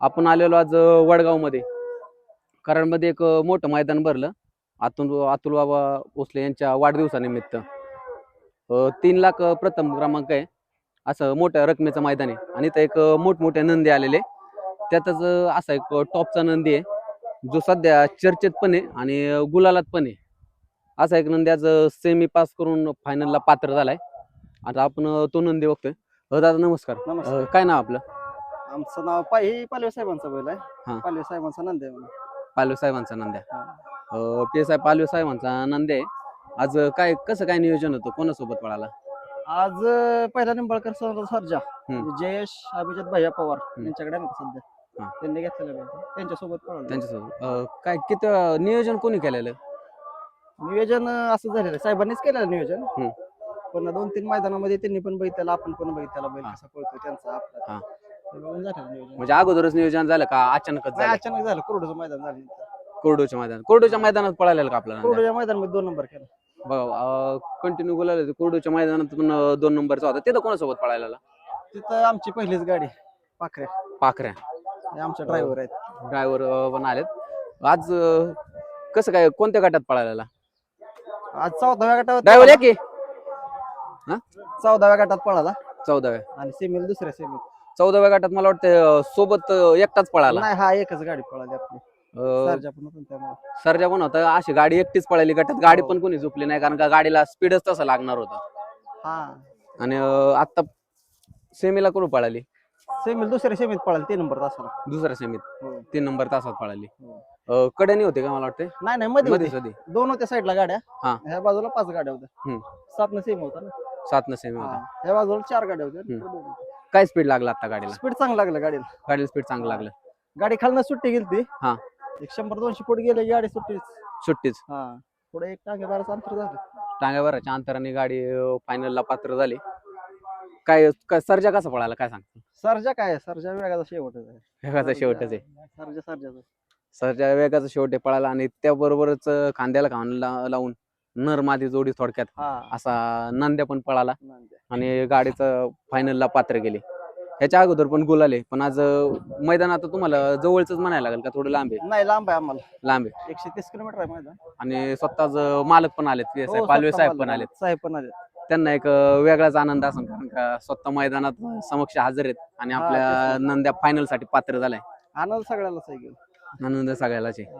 आपण आलेलो आज वडगावमध्ये. कराडमध्ये एक मोठं मैदान भरलं. अतुल अतुल बाबा भोसले यांच्या वाढदिवसानिमित्त. तीन लाख प्रथम क्रमांक आहे. असं मोठ्या रकमेचं मैदान आहे. आणि इथं एक अं, मोठमोठे नंदी आलेले त्यातच असा एक टॉपचा नंदी आहे. जो सध्या चर्चेत पण आहे आणि गुलालात पण आहे. असा एक नंदी आज सेमी पास करून फायनलला पात्र झालाय. आता आपण तो नंदी बघतोय. दादा नमस्कार. नमस्कार. काय नाव आपलं? आमचं नाव पा हे पालवे साहेबांचा बैल हा. पालवे साहेबांचा नंद आहे म्हणून. पालवे साहेबांचा नंद्या हा. पी एस आय पालवे साहेबांचा नंदी आहे आज अं, काय कसं काय नियोजन होतं कोणासोबत पळाला आज अं, पहिला निंबाळकर सर सर्जा हम्म. जयेश अभिजित भैया पवार. यांच्याकडे आहे ना सध्या हा. त्यांनी घेतलेला बैल त्यांच्यासोबत पळाला त्यांच्यासोबत अं, काय किती अं, नियोजन कोणी केलेलं नियोजन अं, असं झालेलं आहे. साहेबांनीच केलेलं नियोजन हम्म. पण दोन तीन मैदानामध्ये त्यांनी पण बघितलं आपण पण बघितलं बैल हा. कसा पळतो त्यांचा आपला हा. नियोजन म्हणजे अगोदरच नियोजन झालं का अचानकच नाही, झालं? अचानक झालं. कुरडूचं मैदान झालं कोरडोच्या मैदानात. कोरडोच्या मैदानात पळालेलं का आपल्याला? कुरडूच्या मैदानामध्ये दोन नंबर केला. कंटिन्यू गुलाल कोरडोच्या मैदानात पण अं, दोन नंबरचा होता. तिथं कोणासोबत पळायला तिथं आमची पहिलीच गाडी पाखरे. पाखऱ्या हे आमचे ड्रायव्हर आहेत. ड्रायव्हर पण आलेत. आज अं, कसं काय कोणत्या गटात पळायला आज चौदाव्या गटावर ड्रायव्हर या की? चौदाव्या गटात पळाला. चौदाव्या. आणि सेमील दुसऱ्या सेमील चौदाव्या गटात मला वाटतं सोबत एकटाच पळाला. नाही हा एकच गाडी पळाली आपली. अं, सरजा पण होता त्यामुळे. सरजा पण होता. अशी गाडी एकटीच पळाली. गटात गाडी हो. पण कोणी झोपली नाही कारण का गाडीला स्पीडच तसा लागणार होता. हा. आणि अं, आता सेमीला कोण पळाली? सेमील दुसऱ्या सेमीत पळाली तीन नंबर तासाला. दुसऱ्या सेमीत. हो. तीन नंबर तासात पळाली. हो. अं, कड्यानी होते का मला वाटतं नाही नाही मध्ये मध्ये होते. सधी दोन होत्या साईडला गाड्या. हा. ह्या बाजूला पाच गाड्या होत्या. हम्म. सात न सेमी होता ना. सात न सेमी. होता ह्या बाजूला चार गाड्या होत्या. हम्म. काय स्पीड लागला आता गाडीला? स्पीड चांगलं लागलं गाडीला. गाडीला स्पीड चांगलं लागलं. गाडी खालनं सुट्टी गेली हा. एक शंभर दोनशे फूट गेले गाडी सुट्टी सुट्टीच. हा. पुढे एक टांगे बाराचं अंतर झालं. टांग्याभराच्या अंतराने गाडी फायनलला पात्र झाली. काय काय सर्जा कसा पळाला? काय सांगतो? सरजा काय? सरजा वेगाचा शेवटच आहे. वेगाचा शेवटच आहे. सरजा सरजाचा. सरजा वेगाचा शेवट आहे पळाला आणि त्याबरोबरच खांद्याला खाऊन ला- लावून नर मादी जोडी थोडक्यात हा. असा नंद्या पण पळाला. आणि गाडीचं फायनलला पात्र गेले. ह्याच्या अगोदर पण गुलाले पण आज अं, मैदान आता तुम्हाला जवळच म्हणायला लागेल का? थोडं लांब आहे. नाही लांब आहे आम्हाला. लांब आहे. एकशे तीस किलोमीटर आहे मैदान. आणि स्वतःच मालक पण आलेत PSI, हो, पालवे स्वतः साहेब मालक. पण आलेत. साहेब पण आले त्यांना एक अं, वेगळाच आनंद असेल कारण का स्वतः मैदानात समक्ष हजर आहेत आणि हा, आपल्या तेच ना. नंद्या फायनलसाठी पात्र झालाय. आनंद सगळ्यालाच आहे आनंद सगळ्यालाच आहे.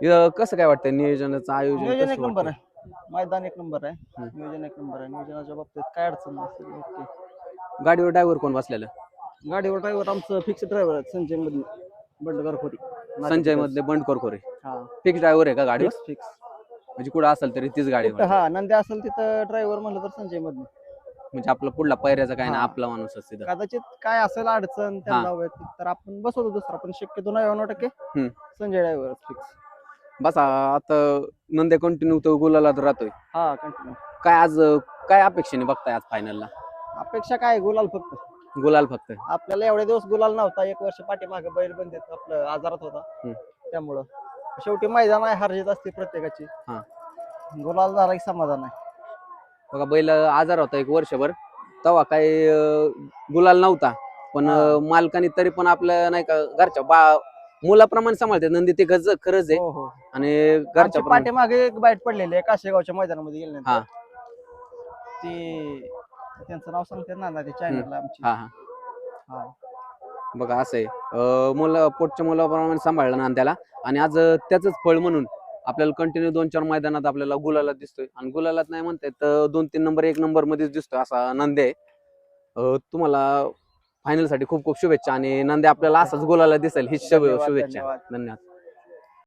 इथं कसं काय वाटतं नियोजनाचं आयोजन नियोजन कसं एक नंबर वाटतंय? आहे. मैदान एक नंबर आहे. हम्म. नियोजन एक नंबर आहे. नियोजनाच्या बाबतीत काय अडचण नसेल ओके. गाडीवर ड्रायव्हर कोण बसलेलं? गाडीवर ड्रायव्हर आमचं फिक्स ड्रायव्हर आहे संजय मधले बंडगर खोरी संजय मधले बंडकोर खोरे फिक्स ड्रायव्हर आहे का गाडीवर? फिक्स फिक्स म्हणजे कुठं असेल तरी तीच गाडी हा नंदी असेल तिथं ड्रायव्हर म्हणलं तर संजय मधले. म्हणजे आपला पुढला पैऱ्याचा काय ना हा. आपला माणूस तिथं. कदाचित काय असेल अडचण त्यांना वैयक्तिक तर आपण बसवतो दुसरा. पण शक्यतो नव्याण्णव टक्के हम्म. संजय ड्रायव्हर फिक्स बस आता नंदे कंटिन्यू तो गुलालात राहतोय. हा कंटिन्यू काय आज काय अपेक्षेने बघताय आज फायनलला अपेक्षा काय? गुलाल फक्त. गुलाल फक्त. आपल्याला एवढे दिवस गुलाल नव्हता एक वर्ष पाठीमागे बैल बंद आपलं आजारात होता. त्यामुळं. शेवटी मैदान आहे हार जीत असते प्रत्येकाची. हा. गुलाल झाला की समाधान आहे. बघा बैल आजार होता एक वर्षभर. तेव्हा काही अं, गुलाल नव्हता. पण. अं, मालकाने तरी पण आपलं नाही का घरच्या बा मुलाप्रमाणे सांभाळते. नंदी ते गज खरंच आहे. हो हो. आणि आमच्या घरच्या प्रमाणे- पाठीमागे एक बाईट पडलेली आहे काशेगावच्या मैदानामध्ये हा. गेल्यानंतर ती त्यांचं नाव सांगते ना ना ते चॅनलला आमची. हा हा. हा. बघा असं आहे. अं, मुलं पोटच्या मुलाप्रमाणे सांभाळलं ना त्याला आणि आज अं, त्याचंच फळ म्हणून आपल्याला कंटिन्यू दोन चार मैदानात आपल्याला गुलालात दिसतोय. आणि गुलालात नाही म्हणताय तर दोन तीन नंबर एक नंबर मध्येच दिसतोय असा नंदी आहे. अं, तुम्हाला फायनलसाठी खूप खूप शुभेच्छा आणि नंदी आपल्याला असाच गुलाला दिसेल. धन्यवाद, शुभेच्छा. धन्यवाद.